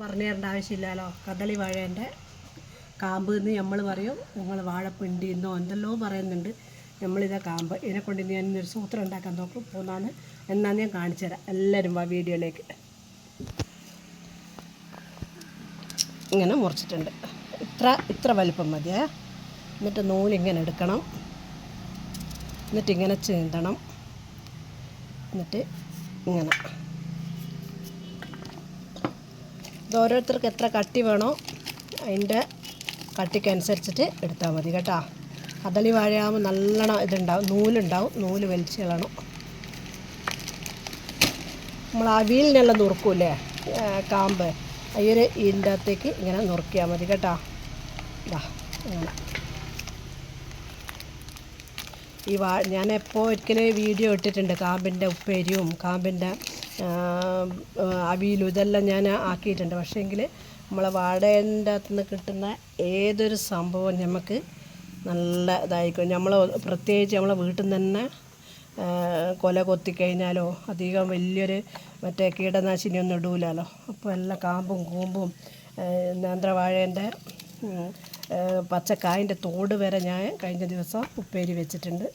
പറഞ്ഞു തരേണ്ട ആവശ്യമില്ലല്ലോ. കദളി വാഴേന്റെ കാമ്പ് എന്ന് നമ്മൾ പറയും. നിങ്ങൾ വാഴപ്പിണ്ടി എന്നോ എന്തെല്ലോ പറയുന്നുണ്ട്. നമ്മളിതാ കാമ്പ്. ഇതിനെ കൊണ്ട് ഞാൻ ഞാനൊരു സൂത്രം ഉണ്ടാക്കാൻ നോക്കും. പോന്നാണ് എന്നാന്ന് ഞാൻ കാണിച്ചു തരാം. എല്ലാവരും ആ വീഡിയോയിലേക്ക്. ഇങ്ങനെ മുറിച്ചിട്ടുണ്ട്. ഇത്ര ഇത്ര വലിപ്പം മതിയേ. എന്നിട്ട് നൂലിങ്ങനെ എടുക്കണം. എന്നിട്ട് ഇങ്ങനെ ചീന്തണം. എന്നിട്ട് ഇങ്ങനെ. ഇത് ഓരോരുത്തർക്ക് എത്ര കട്ടി വേണോ അതിന്റെ കട്ടിക്കനുസരിച്ചിട്ട് എടുത്താൽ മതി കേട്ടോ. കദളി വാഴയാകുമ്പോൾ നല്ലോണം ഇതുണ്ടാവും നൂലുണ്ടാവും നൂൽ വലിച്ച് കളണം നമ്മൾ അവിയലിനെല്ലാം നുറുക്കൂലേ ആ, കാമ്പ്. ഈ ഇതിന്റെ അകത്തേക്ക് ഇങ്ങനെ നുറുക്കിയാൽ മതി കേട്ടോ. ഇതാ ഇങ്ങനെ. ഈ വാ ഞാൻ എപ്പോൾ ഒരിക്കലും വീഡിയോ ഇട്ടിട്ടുണ്ട്. കാമ്പിന്റെ ഉപ്പേരിയും കാമ്പിന്റെ അവിയിലും ഇതെല്ലാം ഞാൻ ആക്കിയിട്ടുണ്ട്. പക്ഷേ പക്ഷേങ്കിൽ നമ്മളെ വാടേന്റെ അകത്തു നിന്ന് കിട്ടുന്ന ഏതൊരു സംഭവം നമുക്ക് നല്ല ഇതായിരിക്കും നമ്മൾ പ്രത്യേകിച്ച് നമ്മളെ വീട്ടിൽ നിന്ന് തന്നെ കൊല കൊത്തിക്കഴിഞ്ഞാലോ അധികം വലിയൊരു മറ്റേ കീടനാശിനിയൊന്നും ഇടൂലല്ലോ അപ്പോൾ എല്ലാം കാമ്പും കൂമ്പും നേന്ത്രവാഴേന്റെ പച്ചക്കായന്റെ തോട് വരെ ഞാൻ കഴിഞ്ഞ ദിവസം ഉപ്പേരി വെച്ചിട്ടുണ്ട്.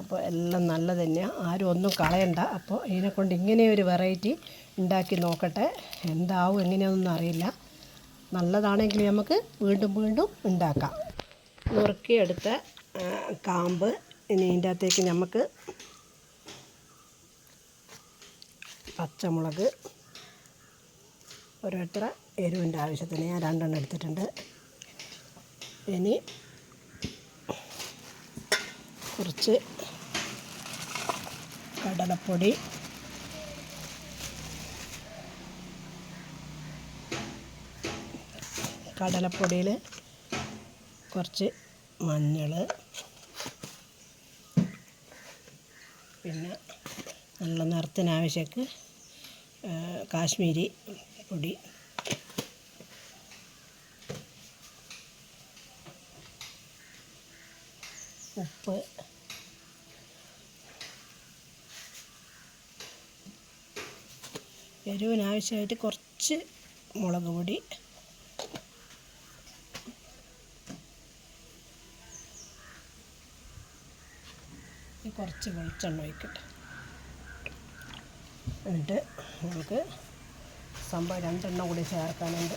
അപ്പോൾ എല്ലാം നല്ല തന്നെയാണ് ആരും ഒന്നും കളയണ്ട. അപ്പോൾ ഇതിനെക്കൊണ്ട് ഇങ്ങനെ ഒരു വെറൈറ്റി ഉണ്ടാക്കി നോക്കട്ടെ. എന്താവും എങ്ങനെയാണെന്നൊന്നും അറിയില്ല. നല്ലതാണെങ്കിൽ നമുക്ക് വീണ്ടും വീണ്ടും ഉണ്ടാക്കാം. നുറുക്കിയെടുത്ത കാമ്പ് ഇനി ഇതിന്റെ അകത്തേക്ക് നമുക്ക് പച്ചമുളക്. ഓരോരുത്തര എരിവിന്റെ ആവശ്യത്തിന് ഞാൻ രണ്ടെണ്ണം എടുത്തിട്ടുണ്ട്. ഇനി കുറച്ച് കടലപ്പൊടി കടലപ്പൊടിയിൽ കുറച്ച് മഞ്ഞൾ പിന്നെ നല്ല നിറത്തിനാവശ്യക്ക് കാശ്മീരി പൊടി ഉപ്പ്. എരിവിനാവശ്യമായിട്ട് കുറച്ച് മുളക് പൊടി. കുറച്ച് വെളിച്ചെണ്ണ ഒഴിക്കട്ടെ. എന്നിട്ട് നമുക്ക് സംഭവം രണ്ടെണ്ണം കൂടി ചേർക്കാനുണ്ട്.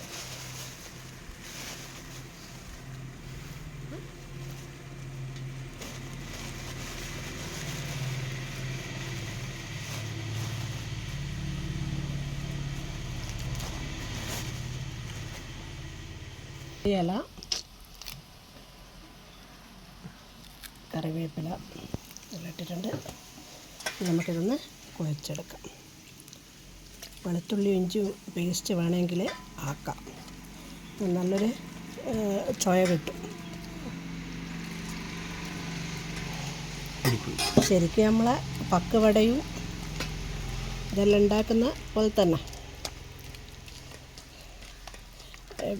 ഇല കറിവേപ്പില ഇട്ടിട്ടുണ്ട്. നമുക്കിതൊന്ന് കുഴച്ചെടുക്കാം. വെളുത്തുള്ളി ഇഞ്ചി പേസ്റ്റ് വേണമെങ്കിൽ ആക്കാം. നല്ലൊരു ചൊയ കിട്ടും. ശരിക്കും നമ്മളെ പക്കുവടയും ഇതെല്ലാം ഉണ്ടാക്കുന്ന പോലെ തന്നെ.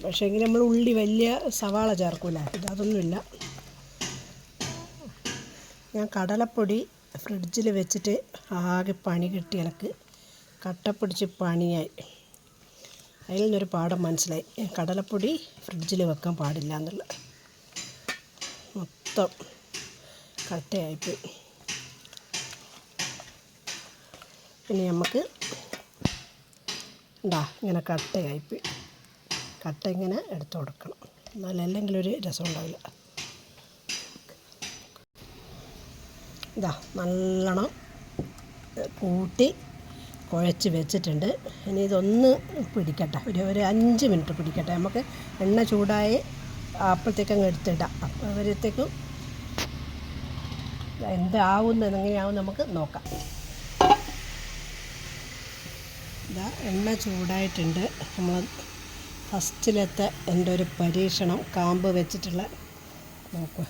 പക്ഷേങ്കിൽ നമ്മൾ ഉള്ളി വലിയ സവാള ചേർക്കൂല. ഇതൊന്നുമില്ല ഞാൻ കടലപ്പൊടി ഫ്രിഡ്ജിൽ വെച്ചിട്ട് ആകെ പണി കിട്ടി എനിക്ക്. കട്ട പിടിച്ച് പണിയായി. അതിൽ നിന്നൊരു പാഠം മനസ്സിലായി. കടലപ്പൊടി ഫ്രിഡ്ജിൽ വെക്കാൻ പാടില്ല എന്നുള്ള. മൊത്തം കട്ടയായിപ്പോയി. ഇനി നമുക്ക് ഉണ്ടാ ഇങ്ങനെ കട്ടയായിപ്പോയി. കട്ട ഇങ്ങനെ എടുത്തു കൊടുക്കണം. എന്നാൽ അല്ലെങ്കിൽ ഒരു രസം ഉണ്ടാവില്ല ഇതാ നല്ലോണം കൂട്ടി കുഴച്ച് വെച്ചിട്ടുണ്ട്. ഇനി ഇതൊന്ന് പിടിക്കട്ടെ. ഒരു ഒരു അഞ്ച് മിനിറ്റ് പിടിക്കട്ടെ. നമുക്ക് എണ്ണ ചൂടായി അപ്പോഴത്തേക്കങ്ങ് എടുത്തിടാം. അപ്പോഴത്തേക്കും എന്താവുന്ന എങ്ങനെയാവും നമുക്ക് നോക്കാം. ഇതാ എണ്ണ ചൂടായിട്ടുണ്ട്. നമ്മൾ ഫസ്റ്റിലത്തെ എന്റെ ഒരു പരീക്ഷണം കാമ്പ് വെച്ചിട്ടുള്ള നോക്കുക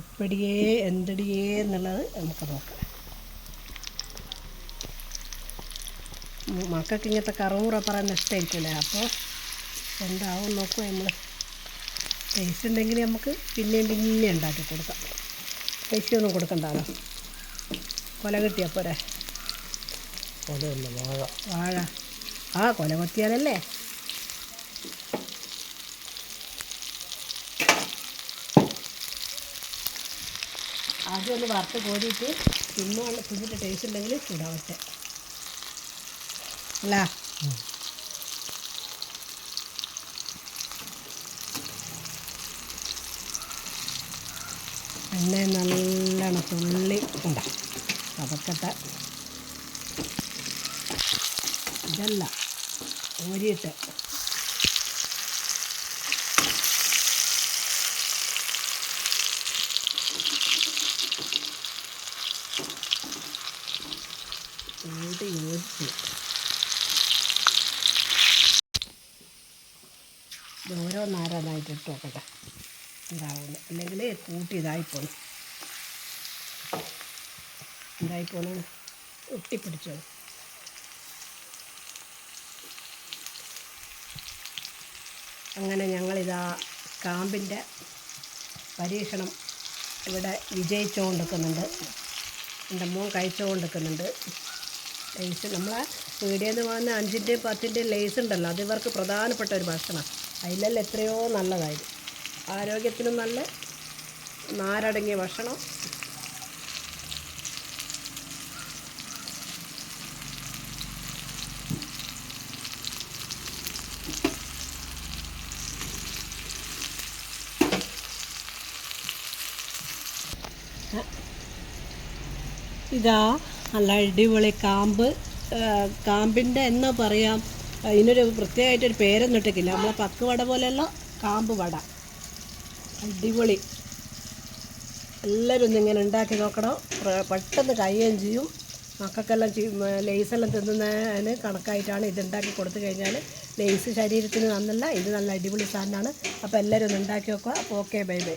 എപ്പടിയേ എന്തടിയേ എന്നുള്ളത് നമുക്ക് നോക്കാം. മക്കൾക്ക് ഇങ്ങനത്തെ കറുമുറ പറയുന്ന ഇഷ്ടമായിരിക്കില്ലേ? അപ്പോൾ എന്താവും നോക്കുക നമ്മൾ പൈസ ഉണ്ടെങ്കിൽ നമുക്ക് പിന്നെയും പിന്നെയും ഉണ്ടാക്കി കൊടുക്കാം. പൈസ ഒന്നും കൊടുക്കണ്ടല്ലോ കൊല കിട്ടിയാൽ പോരെ? വാഴ. ആ കൊല കൊത്തിയാലല്ലേ? ആദ്യം ഒന്ന് വറുത്ത് കോരിയിട്ട് തിന്നുകൊണ്ട് തിന്നിട്ട് ടേസ്റ്റ് ഉണ്ടെങ്കിൽ ചൂടാവട്ടെ. അല്ല? എണ്ണ നല്ലോണം തുള്ളി. ഉണ്ടാവും അതൊക്കെ ഇതല്ല. കോരിയിട്ട്. ഓരോ യോജിച്ച് ഇട്ട് നോക്കട്ടെ. ഉണ്ടാവുന്നു അല്ലെങ്കിൽ കൂട്ടി ഇതായിപ്പോണം ഇതായിപ്പോണം ഒട്ടിപ്പിടിച്ചോ അങ്ങനെ ഞങ്ങളിതാ കാമ്പിന്റെ പരീക്ഷണം ഇവിടെ വിജയിച്ചുകൊണ്ടിരിക്കുന്നുണ്ട്. എന്റെ മോൻ കഴിച്ചുകൊണ്ടിരിക്കുന്നുണ്ട്. ലേസ് നമ്മളെ പീടിയിൽ നിന്ന് വന്ന അഞ്ചിന്റെയും പത്തിന്റെയും ലേസ് ഉണ്ടല്ലോ അത് ഇവർക്ക് പ്രധാനപ്പെട്ട ഒരു ഭക്ഷണം. അതിലെല്ലാം എത്രയോ നല്ലതായിരുന്നു ആരോഗ്യത്തിനും നല്ല നാരടങ്ങിയ ഭക്ഷണം. ഇതാ നല്ല അടിപൊളി കാമ്പ്. കാമ്പിന്റെ എന്നാ പറയാം ഇതിനൊരു പ്രത്യേകമായിട്ടൊരു പേരൊന്നും ഇട്ടിട്ടില്ല. നമ്മളെ പക്ക് വട പോലെയുള്ള കാമ്പ് വട. അടിപൊളി. എല്ലാവരും ഇങ്ങനെ ഉണ്ടാക്കി നോക്കണം? പെട്ടെന്ന് കഴിയുകയും ചെയ്യും. മക്കൾക്കെല്ലാം ലേസെല്ലാം തിന്നുന്നതിന് കണക്കായിട്ടാണ് ഇത് ഉണ്ടാക്കി കൊടുത്തു കഴിഞ്ഞാൽ ലേസ് ശരീരത്തിന് നന്നല്ല ഇത് നല്ല അടിപൊളി സാധനമാണ്. അപ്പോൾ എല്ലാവരും ഒന്ന് ഉണ്ടാക്കി നോക്കുക. അപ്പോൾ ഓക്കെ ബൈ ബൈ.